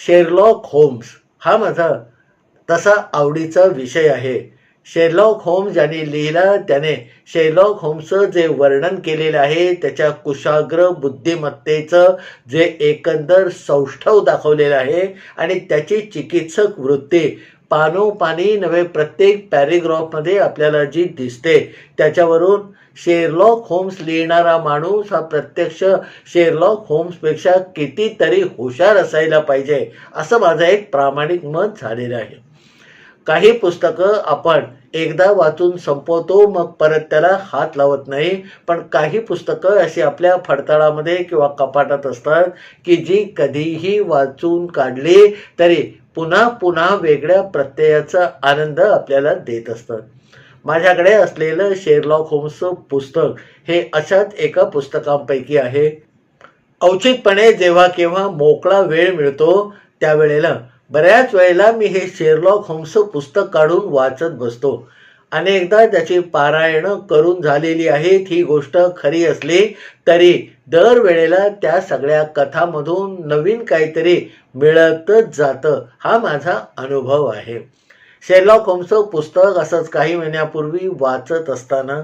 Sherlock homes हा माझा तसा आवडीचा विषय आहे. शेरलॉक होम्स ज्याने लिहिला त्याने शेरलॉक होम्सचं जे वर्णन केलेलं आहे त्याच्या कुशाग्र बुद्धिमत्तेचं जे एकंदर सौष्ठव दाखवलेलं आहे आणि त्याची चिकित्सक वृत्ती. पानोपानी नव्हे प्रत्येक पॅरेग्राफमध्ये आपल्याला जी दिसते त्याच्यावरून शेरलॉक होम्स लिहिणारा माणूस हा प्रत्यक्ष शेरलॉक होम्सपेक्षा कितीतरी हुशार असायला पाहिजे असं माझं एक प्रामाणिक मत झालेलं आहे. काही पुस्तकं आपण एकदा वाचून संपवतो मग परत त्याला हात लावत नाही पण काही पुस्तकं अशी आपल्या फडताळामध्ये किंवा कपाटात असतात की जी कधीही वाचून काढली तरी पुन्हा पुन्हा वेगळ्या प्रत्ययाचा आनंद आपल्याला देत असतात. माझ्याकडे असलेलं शेरलॉक होम्सचं पुस्तक हे अशाच एका पुस्तकांपैकी आहे. औचितपणे जेव्हा केव्हा मोकळा वेळ मिळतो त्यावेळेला बऱ्याच वेळेला मी हे शेरलॉक होम्सचं पुस्तक काढून वाचत बसतो. अनेकदा त्याची पारायणं करून झालेली आहेत ही गोष्ट खरी असली तरी दरवेळेला त्या सगळ्या कथामधून नवीन काहीतरी मिळतच जातं हा माझा अनुभव आहे. शेरलॉक होम्सचं पुस्तक असंच काही महिन्यापूर्वी वाचत असताना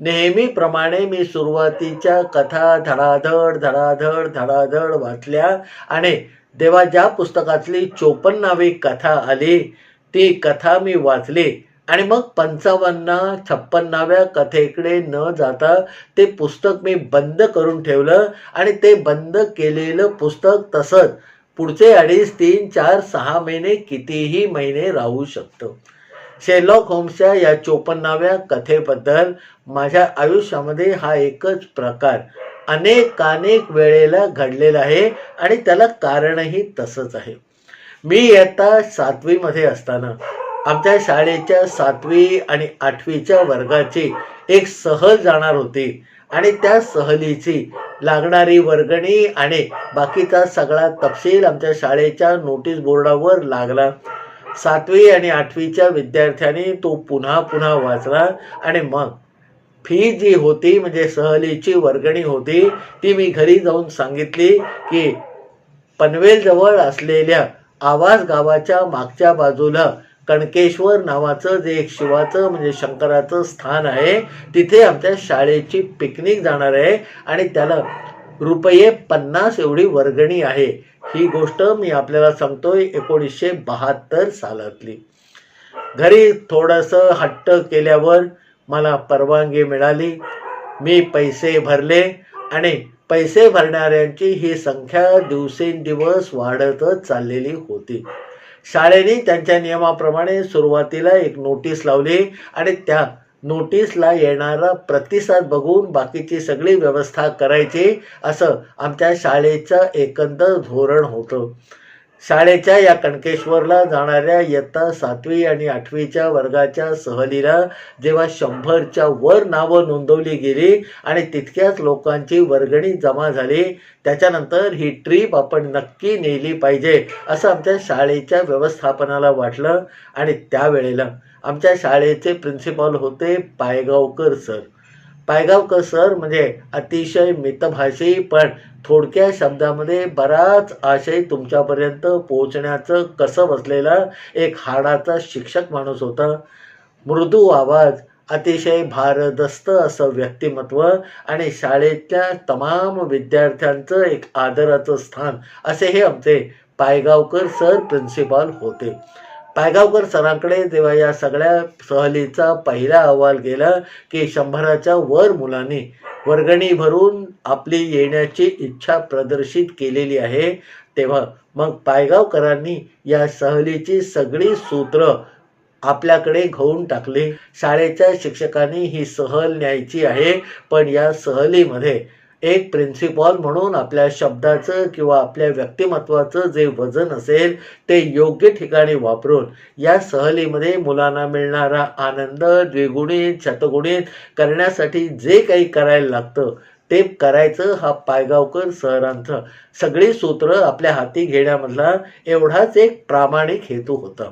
नेहमीप्रमाणे मी सुरुवातीच्या कथा धडाधड धडाधड धडाधड वाचल्या आणि देवा ज्या पुस्तकातली चोपन्नावी कथा आली ती कथा मी वाचली. आणि मग पंचावन्न छप्पन्नाव्या कथेकडे न जाता ते पुस्तक मी बंद करून ठेवलं आणि ते बंद केलेलं पुस्तक तसंच पुढचे अडीच तीन चार सहा महिने कितीही महिने राहू शकतो. शेलॉक होम्सच्या या चोपन्नाव्या कथेबद्दल माझ्या आयुष्यामध्ये हा एकच प्रकार अनेकानेक वेळेला घडलेला आहे आणि त्याला कारणही तसंच आहे. मी इयत्ता सातवीमध्ये असताना आमच्या शाळेच्या सातवी आणि आठवीच्या वर्गाची एक सहल जाणार होती. आणि त्या सहलीची लागणारी वर्गणी आणि बाकीचा सगळा तपशील आमच्या शाळेच्या नोटीस बोर्डावर लागला. सातवी आणि आठवीच्या विद्यार्थ्यांनी तो पुन्हा पुन्हा वाचला आणि मग फी जी होती म्हणजे सहलीची वर्गणी होती ती मी घरी जाऊन सांगितली की पनवेलजवळ असलेल्या आवाज गावाच्या मागच्या बाजूला कणकेश्वर नावाचं जे एक शिवाचं म्हणजे शंकराचं स्थान आहे तिथे आमच्या शाळेची पिकनिक जाणार आहे आणि त्याला रुपये पन्नास एवढी वर्गणी आहे. ही गोष्ट मी आपल्याला सांगतोय एकोणीसशे बहात्तर सालातली. घरी थोडंसं हट्ट केल्यावर मला परवानगी मिळाली. मी पैसे भरले आणि पैसे भरणाऱ्यांची ही संख्या दिवसेंदिवस वाढतच चाललेली होती. शाळेने त्यांच्या नियमाप्रमाणे सुरुवातीला एक नोटीस लावली आणि त्या नोटीसला येणारा प्रतिसाद बघून बाकीची सगळी व्यवस्था करायची असं आमच्या शाळेचं एकंदर धोरण होतं. शाळेच्या या कणकेश्वरला जाणाऱ्या इयत्ता सातवी आणि आठवीच्या वर्गाच्या सहलीला जेव्हा शंभरच्या वर नावं नोंदवली गेली आणि तितक्याच लोकांची वर्गणी जमा झाली त्याच्यानंतर ही ट्रीप आपण नक्की नेली पाहिजे असं आमच्या शाळेच्या व्यवस्थापनाला वाटलं आणि त्यावेळेला आमच्या शाळेचे प्रिन्सिपॉल होते पायगावकर सर. पायगावकर सर म्हणजे अतिशय मितभाषी पण थोडक्या शब्दामध्ये बराच आशय तुमच्यापर्यंत पोहोचण्याचं कसं बसलेला एक हाडाचा शिक्षक माणूस होता. मृदू आवाज अतिशय भारदस्त असं व्यक्तिमत्व आणि शाळेतल्या तमाम विद्यार्थ्यांचं एक आदराचं स्थान असे हे आमचे पायगावकर सर प्रिन्सिपाल होते. पायगावकर सरांकडे जेव्हा या सगळ्या सहलीचा पहिला अहवाल गेला की शंभराच्या वर मुलांनी वर्गणी भरून आपली येण्याची इच्छा प्रदर्शित केलेली आहे. तेव्हा मग पायगावकरांनी या सहलीची सगळी सूत्र आपल्याकडे घेऊन टाकली. शाळेच्या शिक्षकांनी ही सहल न्यायची आहे. पण या सहलीमध्ये एक प्रिन्सिपॉल म्हणून आपल्या शब्दाचं किंवा आपल्या व्यक्तिमत्वाचं जे वजन असेल ते योग्य ठिकाणी वापरून या सहलीमध्ये मुलांना मिळणारा आनंद द्विगुणित शतगुणित करण्यासाठी जे काही करायला लागतं ते करायचं हा पायगावकर सरांचा. सगळी सूत्र आपल्या हाती घेण्यामधला एवढाच एक प्रामाणिक हेतू होता.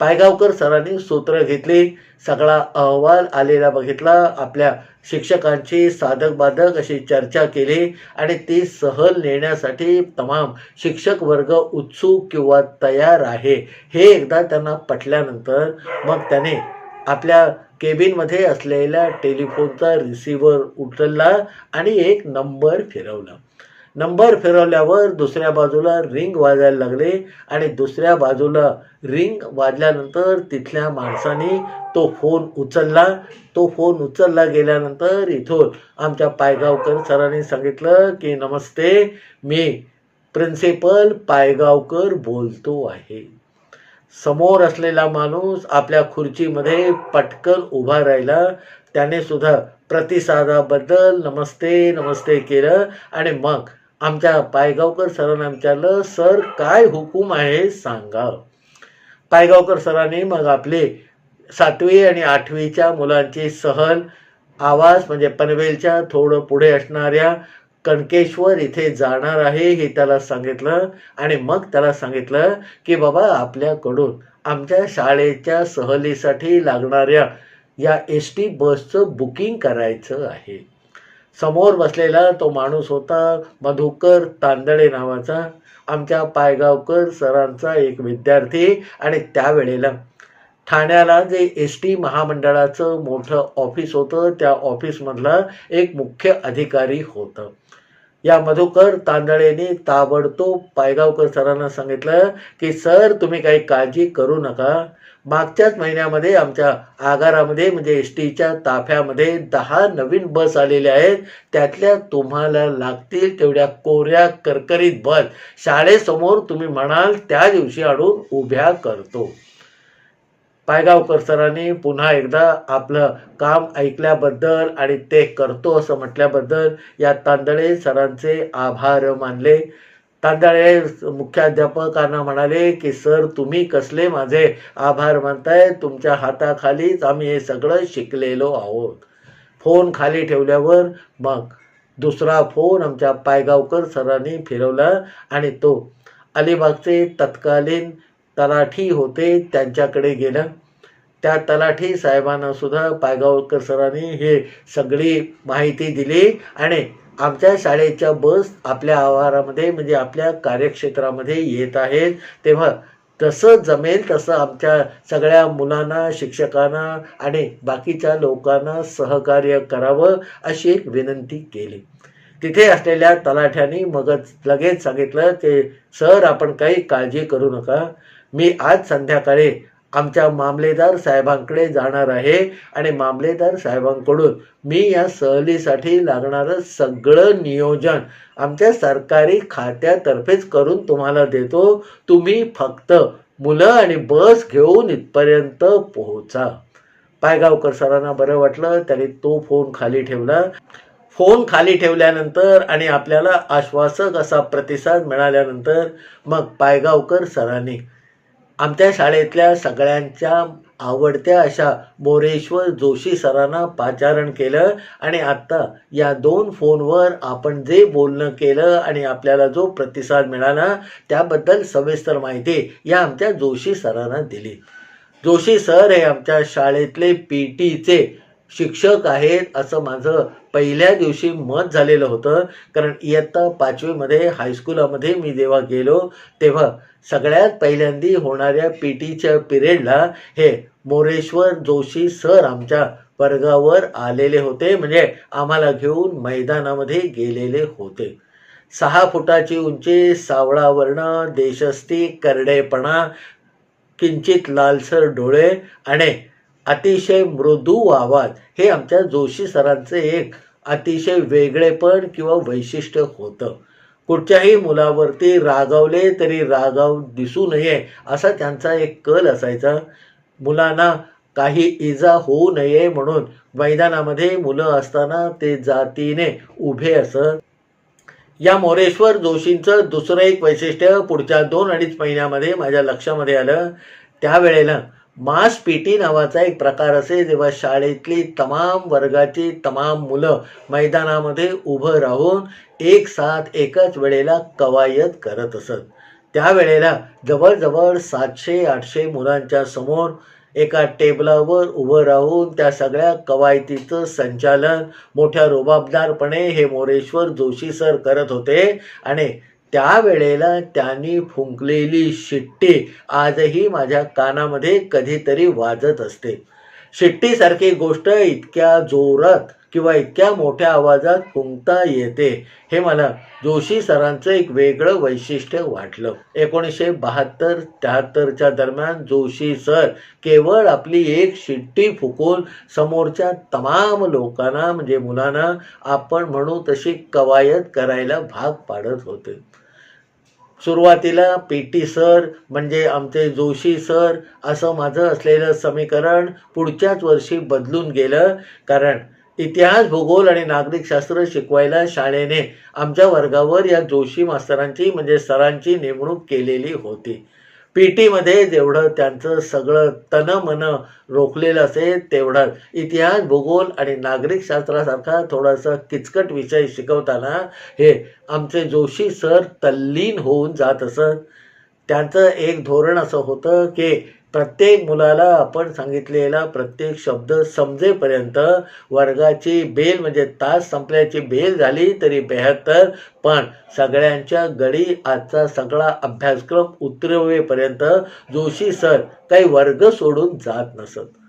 पायगावकर सरांनी सूत्र घेतली सगळा अहवाल आलेला बघितला आपल्या शिक्षकांची साधक बाधक अशी चर्चा केली आणि ती सहल नेण्यासाठी तमाम शिक्षक वर्ग उत्सुक किंवा तयार आहे. हे एकदा त्यांना पटल्यानंतर मग त्याने आपल्या केबिनमध्ये असलेल्या टेलिफोनचा रिसिव्हर उचलला आणि एक नंबर फिरवला. नंबर फिरवल्यावर दुसऱ्या बाजूला रिंग वाजायला लागले आणि दुसऱ्या बाजूला रिंग वाजल्यानंतर तिथल्या माणसाने तो फोन उचलला. तो फोन उचलला गेल्यानंतर इथून आमच्या पायगावकर सरांनी सांगितलं की नमस्ते मी प्रिन्सिपल पायगावकर बोलतो आहे. समोर असलेला माणूस आपल्या खुर्चीमध्ये पटकन उभा राहिला. त्याने सुद्धा प्रतिसादाबद्दल नमस्ते नमस्ते केलं. आणि मग आमच्या पायगावकर सरांना विचारलं सर काय हुकूम आहे सांगा. पायगावकर सरांनी मग आपले सातवी आणि आठवीच्या मुलांची सहल आवाज म्हणजे पनवेलच्या थोडं पुढे असणाऱ्या कणकेश्वर इथे जाणार आहे हे त्याला सांगितलं. आणि मग त्याला सांगितलं की बाबा आपल्याकडून आमच्या शाळेच्या सहलीसाठी लागणाऱ्या या एस टी बसचं बुकिंग करायचं आहे. समोर बसलेला तो माणूस होता मधुकर तांदळे नावाचा. आमच्या पायगावकर सरांचा एक विद्यार्थी आणि त्यावेळेला ठाण्याला जे एस टी महामंडळाचं मोठं ऑफिस होतं त्या ऑफिसमधला एक मुख्य अधिकारी होतं. या मधुकर तांदळेने ताबडतोब पायगावकर सरांना सांगितलं की सर तुम्ही काही काळजी करू नका. मागच्याच महिन्यामध्ये आमच्या आगारामध्ये म्हणजे एस टीच्या ताफ्यामध्ये दहा नवीन बस आलेल्या आहेत. त्यातल्या तुम्हाला लागतील तेवढ्या कोऱ्या करकरीत बस. शाळेसमोर तुम्ही म्हणाल त्या दिवशी आणून उभ्या करतो. पायगावकर सरांनी पुन्हा एकदा आपलं काम ऐकल्याबद्दल आणि ते करतो असं म्हटल्याबद्दल या तांदळे सरांचे आभार मानले. तांदळे मुख्याध्यापकांना म्हणाले की सर तुम्ही कसले माझे आभार मानताय? तुमच्या हाताखालीच आम्ही हे सगळं शिकलेलो आहोत. फोन खाली ठेवल्यावर मग दुसरा फोन आमच्या पायगावकर सरांनी फिरवला आणि तो अलिबागचे तत्कालीन तलाठी होते त्यांच्याकडे गेलं. त्या तलाठी साहेबांना सुद्धा पायगावकर सरांनी हे सगळी माहिती दिली आणि आमच्या शाळेच्या बस आपल्या आवारामध्ये म्हणजे आपल्या कार्यक्षेत्रामध्ये येत आहेत. तेव्हा तसं जमेल तसं आमच्या सगळ्या मुलांना शिक्षकांना आणि बाकीच्या लोकांना सहकार्य करावं अशी एक विनंती केली. तिथे असलेल्या तलाठ्यांनी मगच लगेच सांगितलं की सर आपण काही काळजी करू नका. मी आज संध्याकाळी आमच्या मामलेदार साहेबांकडे जाणार आहे आणि मामलेदार साहेबांकडून मी या सहलीसाठी लागणारं सगळं नियोजन आमच्या सरकारी खात्यातर्फेच करून तुम्हाला देतो. तुम्ही फक्त मुलं आणि बस घेऊन इथपर्यंत पोहोचा. पायगावकर सरांना बरं वाटलं त्याने तो फोन खाली ठेवला. फोन खाली ठेवल्यानंतर आणि आपल्याला आश्वासक असा प्रतिसाद मिळाल्यानंतर मग पायगावकर सरांनी आमच्या शाळेतल्या सगळ्यांच्या आवडत्या अशा मोरेश्वर जोशी सरांना पाचारण केलं आणि आत्ता या दोन फोनवर आपण जे बोलणं केलं आणि आपल्याला जो प्रतिसाद मिळाला त्याबद्दल सविस्तर माहिती या आमच्या जोशी सरांना दिली. जोशी सर हे आमच्या शाळेतले पी टीचे शिक्षक आहेत असं माझं पहिल्या दिवशी मत झालेलं होतं. कारण इयत्ता पाचवीमध्ये हायस्कूलामध्ये मी जेव्हा गेलो तेव्हा सगळ्यात पहिल्यांदी होणाऱ्या पी टीच्या पिरियडला हे मोरेश्वर जोशी सर आमच्या वर्गावर आलेले होते. म्हणजे आम्हाला घेऊन मैदानामध्ये गेलेले होते. सहा फुटाची उंची सावळा वर्ण देशस्ती करडेपणा किंचित लालसर डोळे आणि अतिशय मृदू आवाज. हे आमच्या जोशी सरांचे एक अतिशय वेगळेपण किंवा वैशिष्ट्य होतं. कुठच्याही मुलावरती रागावले तरी रागाव दिसू नये असा त्यांचा एक कल असायचा. मुलांना काही इजा होऊ नये म्हणून मैदानामध्ये मुलं असताना ते जातीने उभे असत. या मोरेश्वर जोशींचं दुसरं एक वैशिष्ट्य पुढच्या दोन अडीच महिन्यामध्ये माझ्या लक्षामध्ये आलं. त्यावेळेला मास पेटी नावाचा एक प्रकार असे जेव्हा शाळेतली तमाम वर्गाची तमाम मुलं मैदानामध्ये उभं राहून एक साथ एकाच वेळेला कवायत करत असत. त्यावेळेला जवळजवळ सातशे आठशे मुलांच्या समोर एका टेबलावर उभं राहून त्या सगळ्या कवायतीचं संचालन मोठ्या रुबाबदारपणे हे मोरेश्वर जोशी सर करत होते आणि त्यावेळेला त्यांनी फुंकलेली शिट्टी आजही माझ्या कानामध्ये कधीतरी वाजत असते. शिट्टीसारखी गोष्ट इतक्या जोरात किंवा इतक्या मोठ्या आवाजात फुंकता येते हे मला जोशी सरांचं एक वेगळं वैशिष्ट्य वाटलं. एकोणीसशे बहात्तर त्र्याहत्तरच्या दरम्यान जोशी सर केवळ आपली एक शिट्टी फुकून समोरच्या तमाम लोकांना म्हणजे मुलांना आपण म्हणू तशी कवायत करायला भाग पाडत होते. सुरुवातीला पी टी सर म्हणजे आमचे जोशी सर असं माझं असलेलं समीकरण पुढच्याच वर्षी बदलून गेलं. कारण इतिहास भूगोल आणि नागरिकशास्त्र शिकवायला शाळेने आमच्या वर्गावर या जोशी मास्तरांची म्हणजे सरांची नेमणूक केलेली होती. पी टीमध्ये जेवढं त्यांचं सगळं तन मन रोखलेलं असेल तेवढं. इतिहास भूगोल आणि नागरिकशास्त्रासारखा थोडासा किचकट विषय शिकवताना हे आमचे जोशी सर तल्लीन होऊन जात असत. त्यांचं एक धोरण असं होतं की प्रत्येक मुलाला आपण सांगितलेला प्रत्येक शब्द समजेपर्यंत वर्गाची बेल म्हणजे तास संपल्याची बेल झाली तरी बेहत्तर. पण सगळ्यांच्या गडी आजचा सगळा अभ्यासक्रम उतरवेपर्यंत जोशी सर काही वर्ग सोडून जात नसत.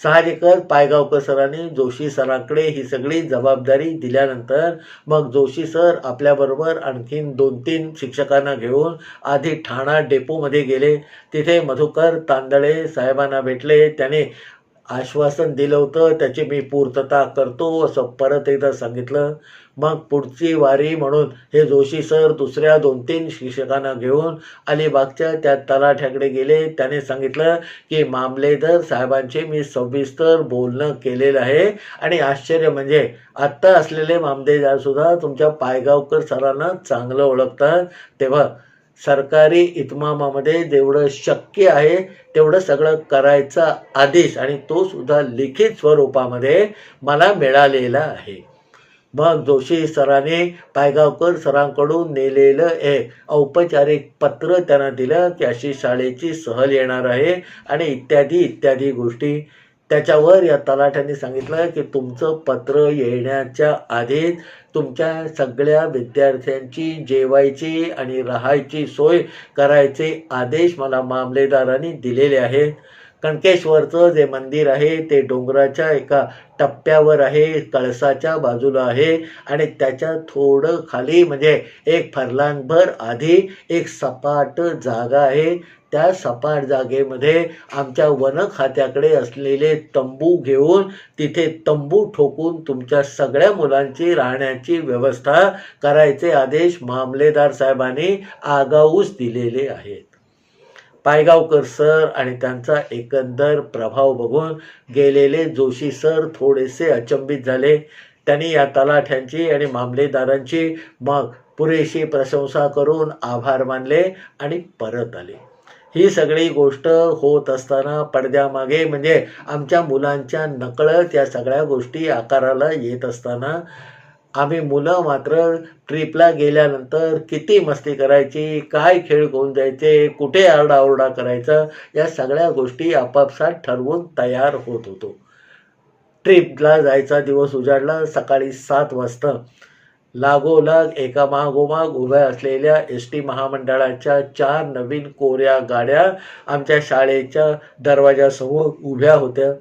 साहजिकच पायगावकर सरांनी जोशी सरांकडे ही सगळी जबाबदारी दिल्यानंतर मग जोशी सर आपल्याबरोबर आणखीन दोन तीन शिक्षकांना घेऊन आधी ठाणा डेपोमध्ये गेले. तिथे मधुकर तांदळे साहेबांना भेटले. त्याने आश्वासन दिलं होतं त्याची मी पूर्तता करतो असं परत एकदा सांगितलं. मग पुढची वारी म्हणून हे जोशी सर दुसऱ्या दोन तीन शिक्षकांना घेऊन अलिबागच्या त्या तलाठ्याकडे गेले. त्याने सांगितलं की मामलेदार साहेबांचे मी सविस्तर बोलणं केलेलं आहे आणि आश्चर्य म्हणजे आत्ता असलेले मामलेदारसुद्धा तुमच्या पायगावकर सरांना चांगलं ओळखतात. तेव्हा सरकारी इतमामामध्ये जेवढं शक्य आहे तेवढं सगळं करायचा आदेश आणि तो सुद्धा लिखित स्वरूपामध्ये मला मिळालेला आहे. मग जोशी सरांनी पायगावकर सरांकडून नेलेलं एक औपचारिक पत्र त्यांना दिलं की अशी शाळेची सहल येणार आहे आणि इत्यादी इत्यादी गोष्टी त्याच्यावर या तलाठ्यांनी सांगितलं की तुमचं पत्र येण्याच्या आधीच तुमच्या सगळ्या विद्यार्थ्यांची जेवायची आणि राहायची सोय करायचे आदेश मला मामलेदारांनी दिलेले आहेत. कणकेश्वरचं जे मंदिर आहे ते डोंगराच्या एका टप्प्यावर आहे कळसाच्या बाजूला आहे आणि त्याच्या थोडं खाली म्हणजे एक फरलांगभर आधी एक सपाट जागा आहे. त्या सपाट जागेमध्ये आमच्या वन खात्याकडे असलेले तंबू घेऊन तिथे तंबू ठोकून तुमच्या सगळ्या मुलांची राहण्याची व्यवस्था करायचे आदेश मामलेदार साहेबांनी आगाऊच दिलेले आहेत. पायगावकर सर आणि त्यांचा एकंदर प्रभाव बघून गेलेले जोशी सर थोडेसे अचंबित झाले. त्यांनी या तलाठ्यांची आणि मामलेदारांची मग पुरेशी प्रशंसा करून आभार मानले आणि परत आले. ही सगळी गोष्ट होत असताना पडद्यामागे म्हणजे आमच्या मुलांच्या नकळत या सगळ्या गोष्टी आकाराला येत असताना आम्ही मुलं मात्र ट्रिपला गेल्यानंतर किती मस्ती करायची काय खेळ घेऊन जायचे कुठे आरडाओरडा करायचा या सगळ्या गोष्टी आपापसात ठरवून तयार होत होतो. ट्रिपला जायचा दिवस उजाडला सकाळी सात वाजता. लागोलाग एका मागोमाग उभ्या असलेल्या एस टी महामंडळाच्या चार नवीन कोऱ्या गाड्या आमच्या शाळेच्या दरवाजासमोर उभ्या होत्या.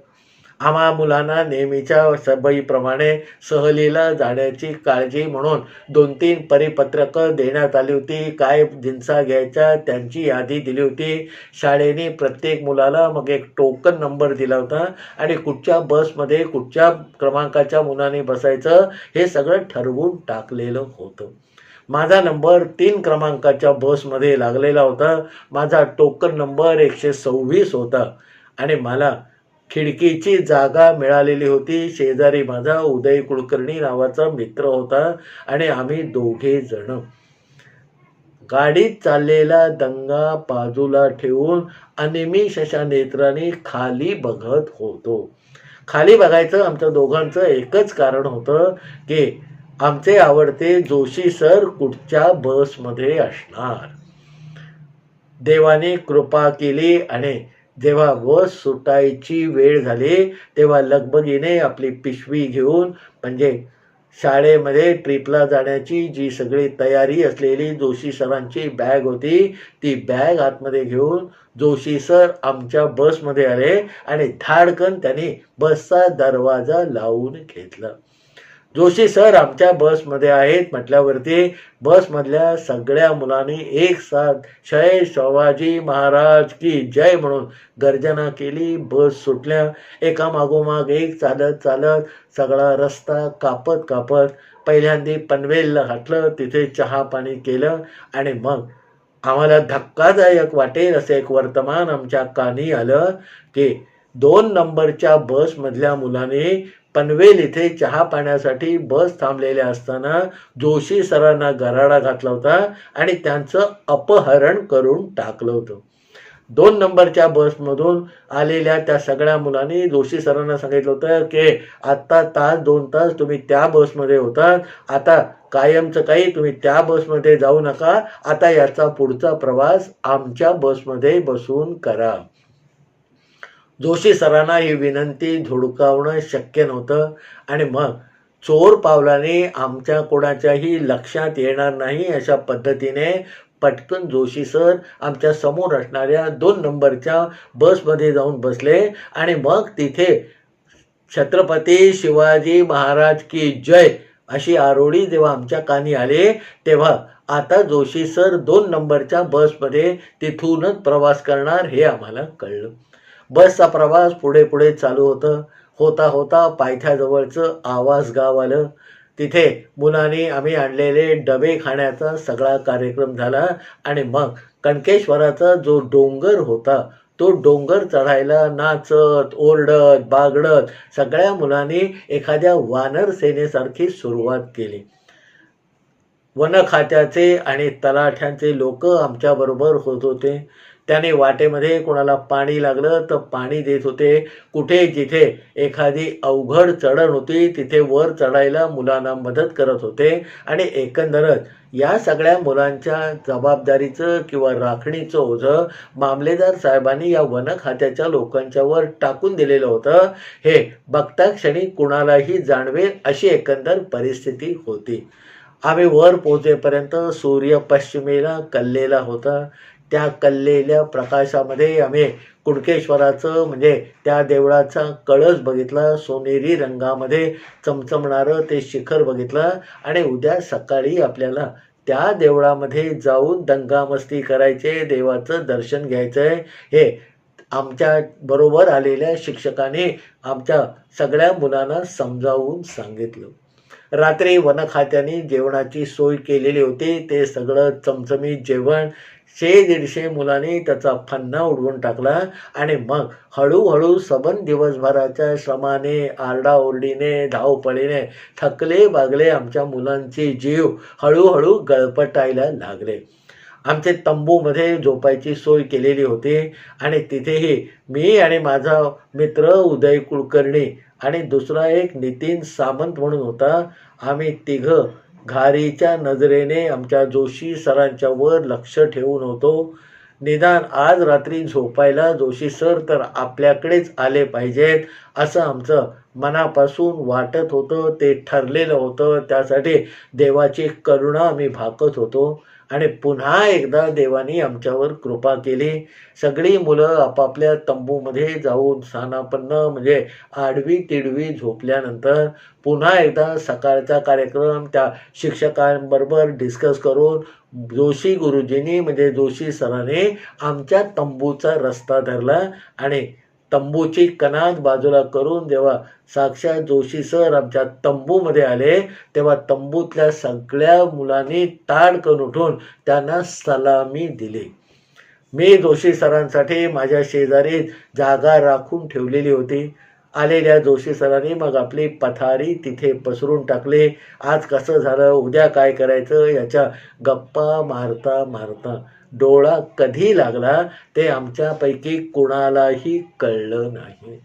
आम्हा मुलांना नेहमीच्या सवयीप्रमाणे सहलीला जाण्याची काळजी म्हणून दोन तीन परिपत्रकं देण्यात आली होती. काय जिन्सा घ्यायच्या त्यांची यादी दिली होती. शाळेने प्रत्येक मुलाला मग एक टोकन नंबर दिला होता आणि कुठच्या बसमध्ये कुठच्या क्रमांकाच्या मुलाने बसायचं हे सगळं ठरवून टाकलेलं होतं. माझा नंबर तीन क्रमांकाच्या बसमध्ये लागलेला होता. माझा टोकन नंबर एकशे सव्वीस होता आणि मला खिडकीची जागा मिळालेली होती. शेजारी माझा उदय कुलकर्णी नावाचा मित्र होता आणि आम्ही दोघे जण. गाडीत चाललेला दंगा बाजूला ठेवून अनिमिष अशा नेत्राने खाली बघत होतो. खाली बघायचं आमच्या दोघांचं एकच कारण होतं की आमचे आवडते जोशी सर कुठच्या बसमध्ये असणार. देवाने कृपा केली आणि जेव्हा बस सुटायची वेळ झाली तेव्हा लगबगीने आपली पिशवी घेऊन म्हणजे शाळेमध्ये ट्रिपला जाण्याची जी सगळी तयारी असलेली जोशी सरांची बॅग होती ती बॅग आतमध्ये घेऊन जोशी सर आमच्या बसमध्ये आले आणि धाडकन त्यांनी बसचा दरवाजा लावून घेतला. जोशी सर आमच्या बसमध्ये आहेत. म्हटल्यावरती बसमधल्या सगळ्या मुलांनी एक साथ जय शिवाजी महाराज की जय म्हणून गर्जना केली. बस सुटल्या. एका मागोमाग एक चालत चालत सगळा रस्ता कापत कापत पहिल्यांदा पनवेलला घातलं तिथे चहा पाणी केलं आणि मग आम्हाला धक्कादायक वाटेल असं एक वर्तमान आमच्या कानी आलं की दोन नंबरच्या बसमधल्या मुलाने पनवेल इथे चहा पाण्यासाठी बस थांबलेल्या असताना जोशी सरांना गराडा घातला होता आणि त्यांचं अपहरण करून टाकलं होतं. दोन नंबरच्या बसमधून आलेल्या त्या सगळ्या मुलांनी जोशी सरांना सांगितलं होतं की आत्ता तास दोन तास तुम्ही त्या बसमध्ये होता. आता कायमचं काही तुम्ही त्या बसमध्ये जाऊ नका. आता याचा पुढचा प्रवास आमच्या बसमध्ये बसून करा. जोशी सरांना ही विनंती धुडकावणं शक्य नव्हतं. आणि मग चोर पावलाने आमच्या कोणाच्याही लक्षात येणार नाही अशा पद्धतीने पटकन जोशी सर आमच्यासमोर असणाऱ्या दोन नंबरच्या बसमध्ये जाऊन बसले. आणि मग तिथे छत्रपती शिवाजी महाराज की जय अशी आरोळी जेव्हा आमच्या कानी आले तेव्हा आता जोशी सर दोन नंबरच्या बसमध्ये तिथूनच प्रवास करणार हे आम्हाला कळलं. बसचा प्रवास पुढे पुढे चालू होतं. होता होता पायथ्याजवळचं आवाज गाव आलं. तिथे मुलांनी आम्ही आणलेले डबे खाण्याचा सगळा कार्यक्रम झाला आणि मग कणकेश्वराचा जो डोंगर होता तो डोंगर चढायला नाचत ओरडत बागडत सगळ्या मुलांनी एखाद्या वानर सेनेसारखी सुरुवात केली. वन खात्याचे आणि तलाठ्यांचे लोक आमच्याबरोबर होत होते. त्याने वाटेमध्ये कोणाला पाणी लागलं तर पाणी देत होते. कुठे? जिथे एखादी अवघड चढण होती तिथे वर चढायला मुलांना मदत करत होते. आणि एकंदरच या सगळ्या मुलांच्या जबाबदारीचं किंवा राखणीचं ओझं मामलेदार साहेबांनी या वन खात्याच्या लोकांच्यावर टाकून दिलेलं होतं. हे बघता क्षणी कुणालाही जाणवेल अशी एकंदर परिस्थिती होती. आम्ही वर पोहोचेपर्यंत सूर्य पश्चिमेला कल्लेला होता. त्या कल्लेल्या प्रकाशामध्ये आम्ही कुडकेश्वराचं म्हणजे त्या देवळाचा कळस बघितला सोनेरी रंगामध्ये चमचमणारं ते शिखर बघितलं आणि उद्या सकाळी आपल्याला त्या देवळामध्ये जाऊन दंगामस्ती करायचे देवाचं दर्शन घ्यायचं आहे हे आमच्या बरोबर आलेल्या शिक्षकाने आमच्या सगळ्या मुलांना समजावून सांगितलं. रात्री वनखात्याने जेवणाची सोय केलेली होती. ते सगळं चमचमीत जेवण शे दीडशे मुलांनी त्याचा फन्ना उडवून टाकला आणि मग हळूहळू सबन दिवसभराच्या श्रमाने आरडाओरडीने धावपळीने थकले बागले आमच्या मुलांचे जीव हळूहळू गळपटायला लागले. आमचे तंबूमध्ये झोपायची सोय केलेली होती आणि तिथेही मी आणि माझा मित्र उदय कुलकर्णी आणि दुसरा एक नितीन सामंत म्हणून होता. आम्ही तिघं घारीच्या नजरेने आमच्या जोशी सरांच्या वर लक्ष ठेवून होतो. निदान आज रात्री झोपायला जोशी सर तर आपल्याकडेच आले पाहिजेत असं आमचं मनापासून वाटत होतं. ते ठरलेलं होतं. त्यासाठी देवाची करुणा आम्ही भाकत होतो. आणि पुन्हा एकदा देवानी आमच्यावर कृपा केली. सगळी मुलं आपापल्या तंबूमध्ये जाऊन सानापन्न म्हणजे आडवी तिडवी झोपल्यानंतर पुन्हा एकदा सकाळचा कार्यक्रम त्या शिक्षकांबरोबर डिस्कस करून जोशी गुरुजींनी म्हणजे जोशी सरांनी आमच्या तंबूचा रस्ता धरला आणि तंबूची कनात बाजूला करून जेव्हा साक्षात जोशी सर आमच्या तंबूमध्ये आले तेव्हा तंबूतल्या सगळ्या मुलांनी ताडकन उठून त्यांना सलामी दिली. मी जोशी सरांसाठी माझ्या शेजारी जागा राखून ठेवलेली होती. आलेल्या जोशी सरांनी मग आपली पथारी तिथे पसरून टाकले. आज कसं झालं उद्या काय करायचं याच्या गप्पा मारता मारता डोळा कधी लागला ते आमच्यापैकी कुणालाही कळलं नाही.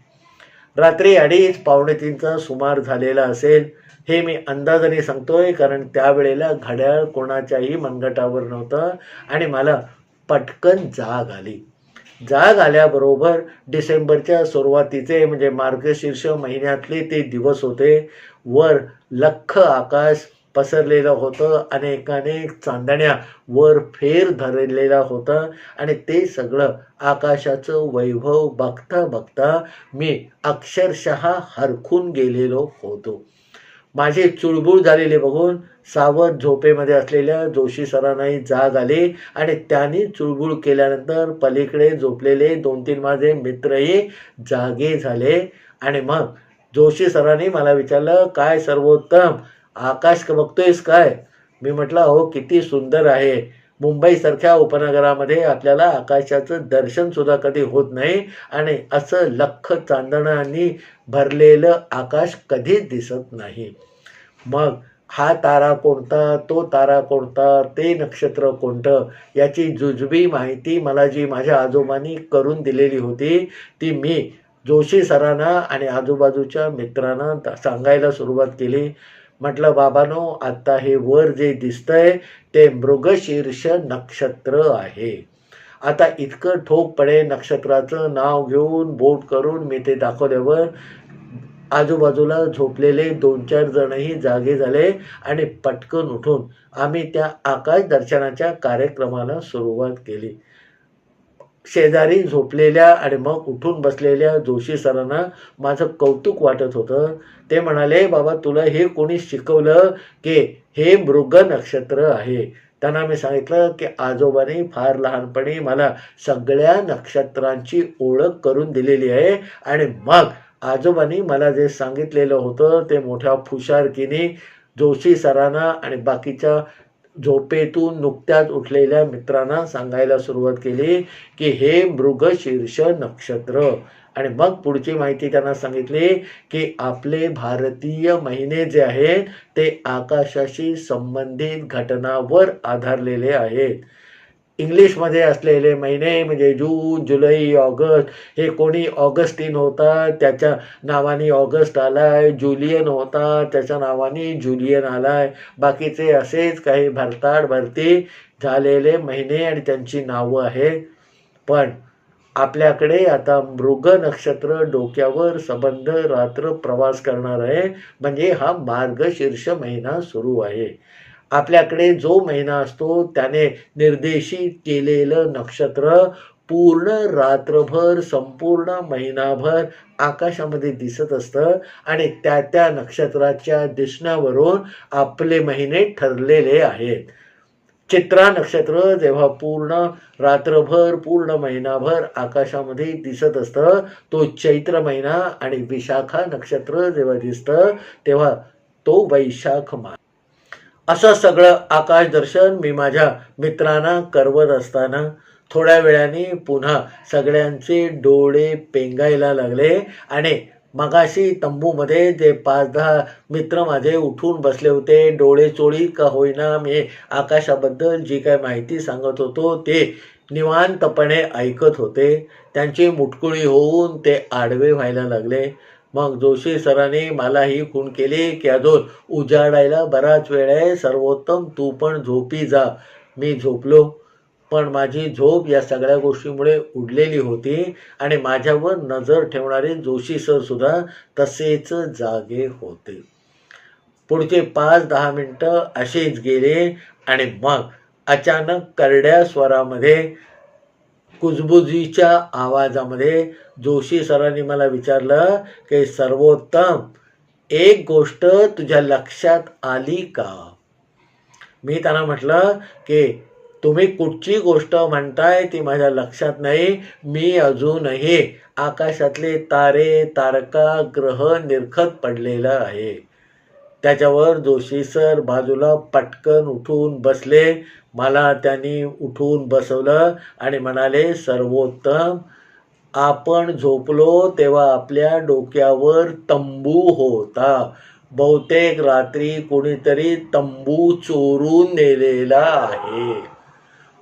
रात्री अडीच पावणे तीनचा सुमार झालेला असेल हे मी अंदाजाने सांगतोय कारण त्यावेळेला घड्याळ कोणाच्याही मनगटावर नव्हतं आणि मला पटकन जाग आली. जाग आल्याबरोबर डिसेंबरच्या सुरुवातीचे म्हणजे मार्गशीर्ष महिन्यातले ते दिवस होते. वर लख आकाश पसरलेलं होतं. अनेकानेक चांदण्या वर फेर धरलेला होता. आणि ते सगळं आकाशाचं वैभव बघता बघता मी अक्षरशः हरखून गेलेलो होतो. माझे चुळबुळ झालेले बघून सावध झोपेमध्ये असलेल्या जोशी सरांनाही जाग आली आणि त्यांनी चुळबुळ केल्यानंतर पलीकडे झोपलेले दोन तीन माझे मित्रही जागे झाले. आणि मग जोशी सरांनी मला विचारलं काय सर्वोत्तम आकाश का बघतोयस काय? मी म्हटलं अहो किती सुंदर आहे. मुंबईसारख्या उपनगरामध्ये आपल्याला आकाशाचं दर्शन सुद्धा कधी होत नाही आणि असं लख चांदणांनी भरलेलं आकाश कधीच दिसत नाही. मग हा तारा कोणता तो तारा कोणता ते नक्षत्र कोणतं याची जुजबी माहिती मला जी माझ्या आजोबांनी करून दिलेली होती ती मी जोशी सरांना आणि आजूबाजूच्या मित्रांना सांगायला सुरुवात केली. म्हटलं बाबानो आत्ता हे वर जे दिसतंय ते मृगशीर्ष नक्षत्र आहे. आता इतकं ठोकपणे नक्षत्राचं नाव घेऊन बोट करून मी ते दाखवल्यावर आजूबाजूला झोपलेले दोन चार जणही जागे झाले आणि पटकन उठून आम्ही त्या आकाश दर्शनाच्या कार्यक्रमाला सुरुवात केली. शेजारी झोपलेल्या आणि मग उठून बसलेल्या जोशी सरांना माझं कौतुक वाटत होतं. ते म्हणाले बाबा तुला हे कोणी शिकवलं की हे मृग नक्षत्र आहे? त्यांना मी सांगितलं की आजोबाने फार लहानपणी मला सगळ्या नक्षत्रांची ओळख करून दिलेली आहे आणि मग आजोबांनी मला जे सांगितलेलं होतं ते मोठ्या फुशारकीने जोशी सरांना आणि बाकीच्या झोपेतून नुकत्याच उठलेल्या मित्रांना सांगायला सुरुवात केली की हे मृगशीर्ष नक्षत्र. आणि मग पुढची माहिती त्यांना सांगितली की आपले भारतीय महिने जे आहेत ते आकाशाशी संबंधित घटनावर आधारलेले आहेत. इंग्लिशमध्ये असलेले महिने म्हणजे जून जुलै ऑगस्ट हे कोणी ऑगस्टिन होता त्याच्या नावाने ऑगस्ट आलाय जुलियन होता त्याच्या नावाने जुलियन आलाय. बाकीचे असेच काही भरताड भरती झालेले महिने आणि त्यांची नावं आहे पण आपल्याकडे आता मृग नक्षत्र डोक्यावर संबंध रात्र प्रवास करणार आहे. म्हणजे हा मार्गशीर्ष महिना सुरू आहे. आपल्याकडे जो महिना असतो त्याने निर्देशित केलेलं नक्षत्र पूर्ण रात्रभर संपूर्ण महिनाभर आकाशामध्ये दिसत असतं आणि त्या त्या नक्षत्राच्या दिसण्यावरून आपले महिने ठरलेले आहेत. चित्रा नक्षत्र जेव्हा पूर्ण रात्रभर पूर्ण महिनाभर आकाशामध्ये दिसत असतं तो चैत्र महिना आणि विशाखा नक्षत्र जेव्हा दिसतं तेव्हा तो वैशाख मा असं सगळं आकाश दर्शन मी माझ्या मित्रांना करवत असताना थोड्या वेळाने पुन्हा सगळ्यांचे डोळे पेंगायला लागले आणि मगाशी तंबूमध्ये जे पाच दहा मित्र माझे उठून बसले होते डोळे चोळी का होईना मी आकाशाबद्दल जी काय माहिती सांगत होतो ते निवांतपणे ऐकत होते. त्यांची मुटकुळी होऊन ते आडवे व्हायला लागले. मग जोशी सरांनी मला ही खूण केली की अजून उजाडायला बराच वेळ आहे. सर्वोत्तम तू पण झोपी जा. मी झोपलो. पण माझी झोप या सगळ्या गोष्टीमुळे उडलेली होती आणि माझ्यावर नजर ठेवणारे जोशी सर सुद्धा तसेच जागे होते. पुढचे पाच दहा मिनटं असेच गेले आणि मग अचानक करड्या स्वरामध्ये कुजबुजीच्या आवाजामध्ये जोशी सरांनी मला विचारलं की सर्वोत्तम एक गोष्ट तुझ्या लक्षात आली का? मी त्यांना म्हटलं की तुम्ही कुठची गोष्ट म्हणताय ती माझ्या लक्षात नाही मी अजूनही आकाशातले तारे तारका ग्रह निरखत पडलेलं आहे. त्याच्यावर जोशी सर बाजूला पटकन उठून बसले. मला त्यांनी उठून बसवलं आणि म्हणाले सर्वोत्तम आपण झोपलो तेव्हा आपल्या डोक्यावर तंबू होता. बहुतेक रात्री कोणीतरी तंबू चोरून नेलेला आहे.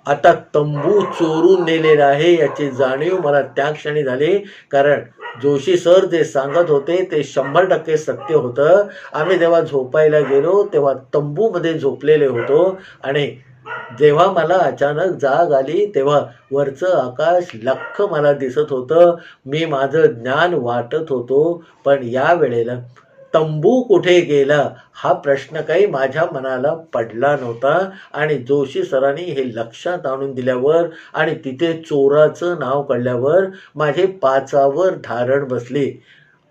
आता तंबू चोरून नेलेला आहे याची जाणीव मला त्या क्षणी झाली. कारण जोशी सर जे सांगत होते ते शंभर टक्के सत्य होतं. आम्ही जेव्हा झोपायला गेलो तेव्हा तंबूमध्ये झोपलेले होतो. आणि जेव्हा मला अचानक जाग आली तेव्हा वरचं आकाश लख्ख मला दिसत होतं. मी माझं ज्ञान वाटत होतो. पण या वेळेला तंबू कुठे गेला? हा प्रश्न काही माझ्या मनाला पडला नव्हता. आणि जोशी सरांनी हे लक्षात आणून दिल्यावर आणि तिथे चोराचं नाव कळल्यावर माझे पाचावर धारण बसली.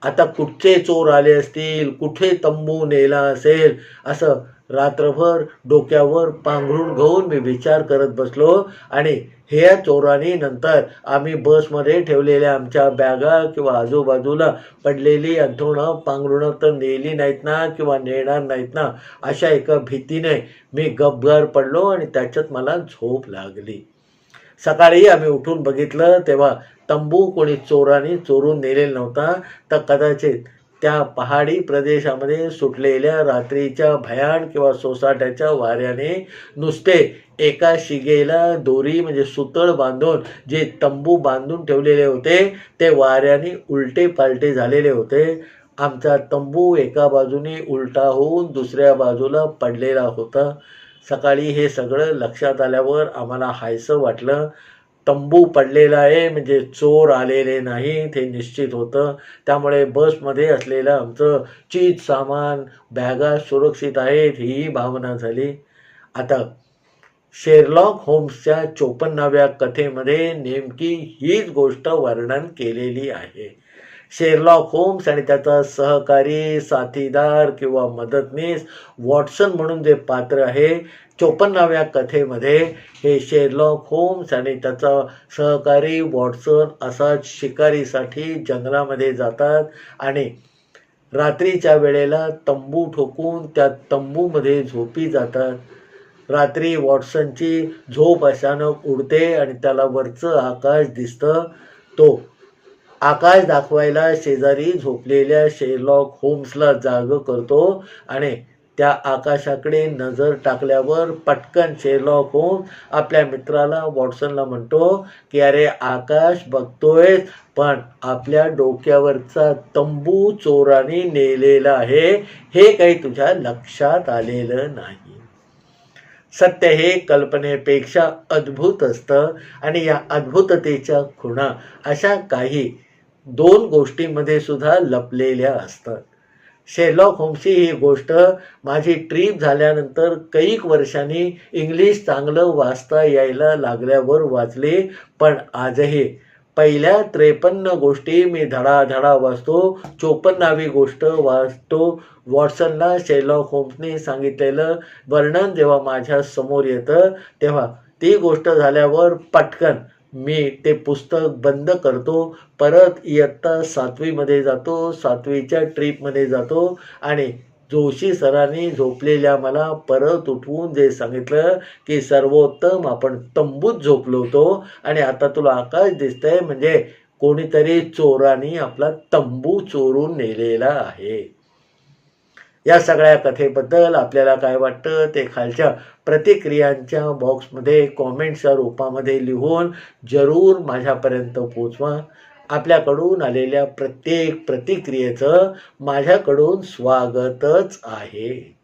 आता कुठचे चोर आले असतील? कुठे तंबू नेला असेल? असं रात्रभर डोक्यावर पांघरून घेऊन मी विचार करत बसलो आणि हे चोरांनी नंतर आम्ही बसमध्ये ठेवलेल्या आमच्या बॅगा किंवा आजूबाजूला पडलेली अंथरुणं पांघरुणं तर नेली नाहीत ना किंवा नेणार नाहीत ना अशा एका भीतीने मी गपगार पडलो आणि त्याच्यात मला झोप लागली. सकाळी आम्ही उठून बघितलं तेव्हा तंबू कोणी चोरांनी चोरून नेलेला नव्हता तर कदाचित त्या पहाडी प्रदेशामध्ये सुटलेल्या रात्रीच्या भयान किंवा सोसाट्याच्या वाऱ्याने नुसते एका शिगेला दोरी म्हणजे सुतळ बांधून जे तंबू बांधून ठेवलेले होते ते वाऱ्याने उलटे पालटे झालेले होते. आमचा तंबू एका बाजूने उलटा होऊन दुसऱ्या बाजूला पडलेला होता. सकाळी हे सगळं लक्षात आल्यावर आम्हाला हायसं वाटलं. तंबू पडलेला आहे म्हणजे चोर आलेले नाही ते निश्चित होतं. त्यामुळे बसमध्ये असलेलं आमचं चीज सामान बॅगा सुरक्षित आहेत ही भावना झाली. आता शेरलॉक होम्सच्या चोपन्नाव्या कथेमध्ये नेमकी हीच गोष्ट वर्णन केलेली आहे. शेरलॉक होम्स आणि त्याचा सहकारी साथीदार किंवा मदतनीस वॉटसन म्हणून जे पात्र आहे चोपन्नाव्या कथेमध्ये हे शेरलॉक होम्स आणि त्याचा सहकारी वॉटसन असाच शिकारीसाठी जंगलामध्ये जातात आणि रात्रीच्या वेळेला तंबू ठोकून त्या तंबूमध्ये झोपी जातात. रात्री वॉटसनची झोप अचानक उडते आणि त्याला वरचं आकाश दिसतं. तो आकाश दाखवायला शेजारी झोपलेल्या शेरलॉक होम्सला जाग करतो आणि त्या आकाशाकडे नजर टाकल्यावर पटकन शेरलॉक होम्स आपल्या मित्राला वॉटसनला म्हणतो की अरे आकाश बघतोय पण आपल्या डोक्यावरचा तंबू चोराने नेलेला आहे. हे काही तुझ्या लक्षात आलेलं नाही. सत्य हे कल्पनेपेक्षा अद्भुत असतं आणि या अद्भुततेच्या खुणा अशा काही दोन गोष्टींमध्ये सुद्धा लपलेल्या असतात. शेरलॉक होम्सची ही गोष्ट माझी ट्रीप झाल्यानंतर कैक वर्षांनी इंग्लिश चांगलं वाचता यायला लागल्यावर वाचले पण आजही. पहिल्या त्रेपन्न गोष्टी मी धडाधडा वाचतो चोपन्नावी गोष्ट वाचतो. वॉटसनला शेरलॉक होम्सने सांगितलेलं वर्णन जेव्हा माझ्यासमोर येतं तेव्हा. ती गोष्ट झाल्यावर पटकन मी ते पुस्तक बंद करतो परत इयत्ता सातवीमध्ये जातो सातवीच्या ट्रीपमध्ये जातो आणि जोशी सरांनी झोपलेल्या मला परत उठवून जे सांगितलं की सर्वोत्तम आपण तंबूत झोपलो होतो आणि आता तुला आकाश दिसतंय म्हणजे कोणीतरी चोरांनी आपला तंबू चोरून नेलेला आहे. या सगळ्या कथेबद्दल आपल्याला काय वाटतं ते खालच्या प्रतिक्रियांच्या बॉक्समध्ये कॉमेंटच्या रूपामध्ये लिहून जरूर माझ्यापर्यंत पोचवा. आपल्याकडून आलेल्या प्रत्येक प्रतिक्रियेचं माझ्याकडून स्वागतच आहे.